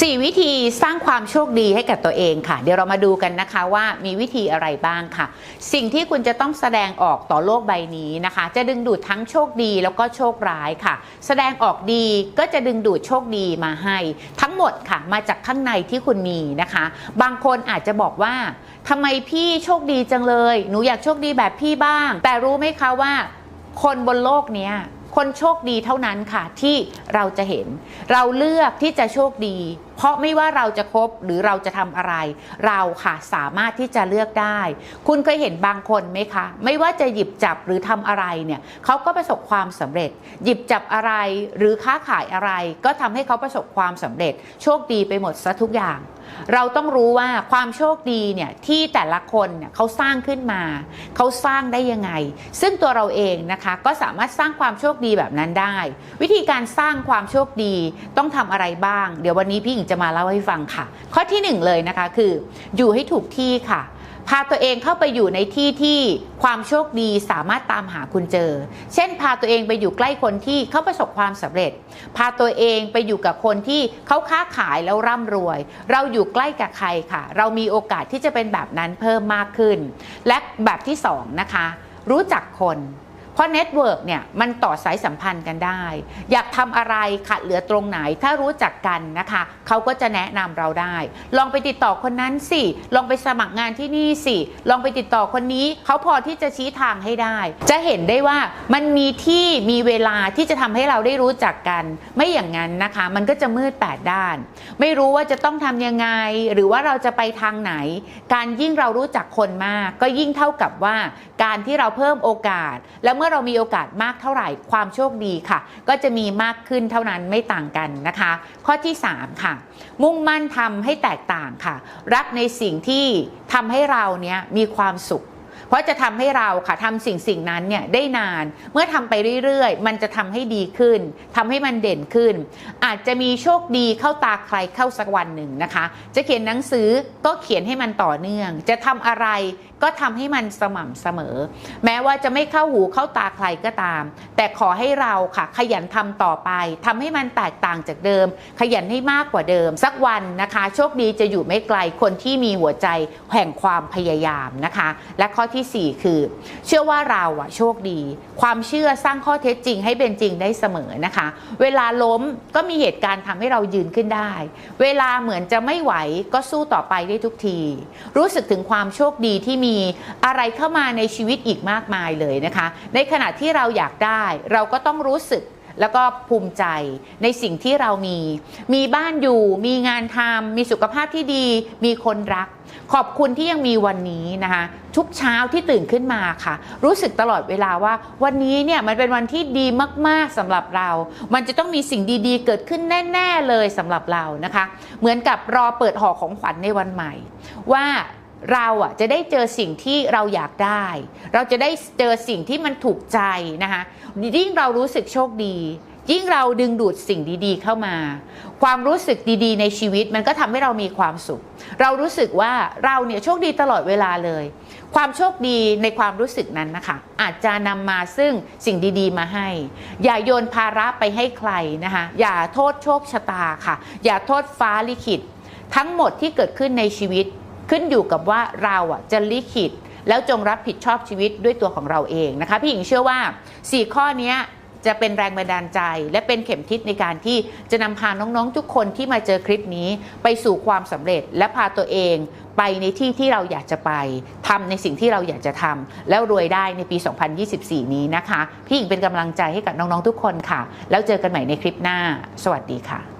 4 วิธีสร้างความโชคดีให้กับตัวเองค่ะ เดี๋ยวเรามาดูกันนะคะว่ามีวิธีอะไรบ้างค่ะ สิ่งที่คุณจะต้องแสดงออกต่อโลกใบนี้นะคะ จะดึงดูดทั้งโชคดีแล้วก็โชคร้ายค่ะ แสดงออกดีก็จะดึงดูดโชคดีมาให้ ทั้งหมดค่ะ มาจากข้างในที่คุณมีนะคะ บางคนอาจจะบอกว่าทำไมพี่โชคดีจังเลย หนูอยากโชคดีแบบพี่บ้าง แต่รู้ไหมคะว่า คนบนโลกเนี้ยคนโชคดีเท่านั้นค่ะที่เราจะเห็น เราเลือกที่จะโชคดี เพราะไม่ว่าเราจะคบหรือเราจะทำอะไร เราค่ะสามารถที่จะเลือกได้ คุณเคยเห็นบางคนไหมคะ ไม่ว่าจะหยิบจับหรือทำอะไรเนี่ยเขาก็ประสบความสำเร็จ หยิบจับอะไรหรือค้าขายอะไร ก็ทำให้เขาประสบความสำเร็จ โชคดีไปหมดซะทุกอย่างเราต้องรู้ว่าความโชคดีเนี่ยที่แต่ละคนเนี่ยเขาสร้างขึ้นมา เขาสร้างได้ยังไง ซึ่งตัวเราเองนะคะก็สามารถสร้างความโชคดีแบบนั้นได้ วิธีการสร้างความโชคดีต้องทำอะไรบ้าง เดี๋ยววันนี้พี่หญิงจะมาเล่าให้ฟังค่ะ ข้อที่หนึ่งเลยนะคะคือ อยู่ให้ถูกที่ค่ะพาตัวเองเข้าไปอยู่ในที่ที่ความโชคดีสามารถตามหาคุณเจอ เช่น พาตัวเองไปอยู่ใกล้คนที่เขาประสบความสำเร็จ พาตัวเองไปอยู่กับคนที่เขาค้าขายแล้วร่ำรวย เราอยู่ใกล้กับใครค่ะ เรามีโอกาสที่จะเป็นแบบนั้นเพิ่มมากขึ้น และแบบที่สองนะคะ รู้จักคน ราะเน็ตเวิร์กเนี่ยมันต่อสายสัมพันธ์กันได้ อยากทำอะไรขาดเหลือตรงไหน ถ้ารู้จักกันนะคะ เขาก็จะแนะนำเราได้ ลองไปติดต่อคนนั้นสิ ลองไปสมัครงานที่นี่สิ ลองไปติดต่อคนนี้ เขาพอที่จะชี้ทางให้ได้ จะเห็นได้ว่ามันมีที่มีเวลาที่จะทำให้เราได้รู้จักกัน ไม่อย่างนั้นนะคะ มันก็จะมืดแปดด้าน ไม่รู้ว่าจะต้องทำยังไง หรือว่าเราจะไปทางไหน การยิ่งเรารู้จักคนมาก ก็ยิ่งเท่ากับว่าการที่เราเพิ่มโอกาสแล้วเมื่อเรามีโอกาสมากเท่าไหร่ความโชคดีค่ะ ก็จะมีมากขึ้นเท่านั้นไม่ต่างกันนะคะ ข้อที่ 3 ค่ะ มุ่งมั่นทำให้แตกต่างค่ะ รักในสิ่งที่ทำให้เราเนี้ยมีความสุขเพราะจะทำให้เราค่ะทำสิ่งสิ่งนั้นเนี่ยได้นาน เมื่อทำไปเรื่อยๆ มันจะทำให้ดีขึ้นทำให้มันเด่นขึ้น อาจจะมีโชคดีเข้าตาใครเข้าสักวันหนึ่งนะคะ จะเขียนหนังสือก็เขียนให้มันต่อเนื่อง จะทำอะไร ก็ทำให้มันสม่ำเสมอ แม้ว่าจะไม่เข้าหูเข้าตาใครก็ตาม แต่ขอให้เราค่ะ ขยันทำต่อไปทำให้มันแตกต่างจากเดิม ขยันให้มากกว่าเดิม สักวันนะคะ โชคดีจะอยู่ไม่ไกลคนที่มีหัวใจแห่งความพยายามนะคะ และข้อทีสี่4 คือ เชื่อว่าเราอะโชคดี ความเชื่อสร้างข้อเท็จจริงให้เป็นจริงได้เสมอนะคะ เวลาล้มก็มีเหตุการณ์ทำให้เรายืนขึ้นได้ เวลาเหมือนจะไม่ไหวก็สู้ต่อไปได้ทุกที รู้สึกถึงความโชคดีที่มีอะไรเข้ามาในชีวิตอีกมากมายเลยนะคะ ในขณะที่เราอยากได้เราก็ต้องรู้สึกแล้วก็ภูมิใจในสิ่งที่เรามี มีบ้านอยู่ มีงานทำมีสุขภาพที่ดี มีคนรัก ขอบคุณที่ยังมีวันนี้นะคะ ทุกเช้าที่ตื่นขึ้นมาค่ะ รู้สึกตลอดเวลาว่า วันนี้เนี่ยมันเป็นวันที่ดีมากๆสำหรับเรา มันจะต้องมีสิ่งดีๆ เกิดขึ้นแน่ ๆเลยสำหรับเรานะคะ เหมือนกับรอเปิดห่อของขวัญในวันใหม่ ว่า เราอะจะได้เจอสิ่งที่เราอยากได้ เราจะได้เจอสิ่งที่มันถูกใจนะคะยิ่งเรารู้สึกโชคดี ยิ่งเราดึงดูดสิ่งดีๆเข้ามา ความรู้สึกดีๆ ในชีวิตมันก็ทำให้เรามีความสุข เรารู้สึกว่าเราเนี่ยโชคดีตลอดเวลาเลย ความโชคดีในความรู้สึกนั้นนะคะ อาจจะนำมาซึ่งสิ่งดีๆมาให้ อย่าโยนภาระไปให้ใครนะคะอย่าโทษโชคชะตาค่ะ อย่าโทษฟ้าลิขิตทั้งหมดที่เกิดขึ้นในชีวิต ขึ้นอยู่กับว่าเราอะจะลิขิต แล้วจงรับผิดชอบชีวิตด้วยตัวของเราเองนะคะ พี่หญิงเชื่อว่า 4 ข้อนี้จะเป็นแรงบันดาลใจ และเป็นเข็มทิศในการที่จะนำพาน้องๆทุกคนที่มาเจอคลิปนี้ ไปสู่ความสำเร็จและพาตัวเองไปในที่ที่เราอยากจะไปทำในสิ่งที่เราอยากจะทำแล้วรวยได้ในปี 2024 นี้นะคะ พี่หญิงเป็นกำลังใจให้กับน้องๆทุกคนค่ะ แล้วเจอกันใหม่ในคลิปหน้า สวัสดีค่ะ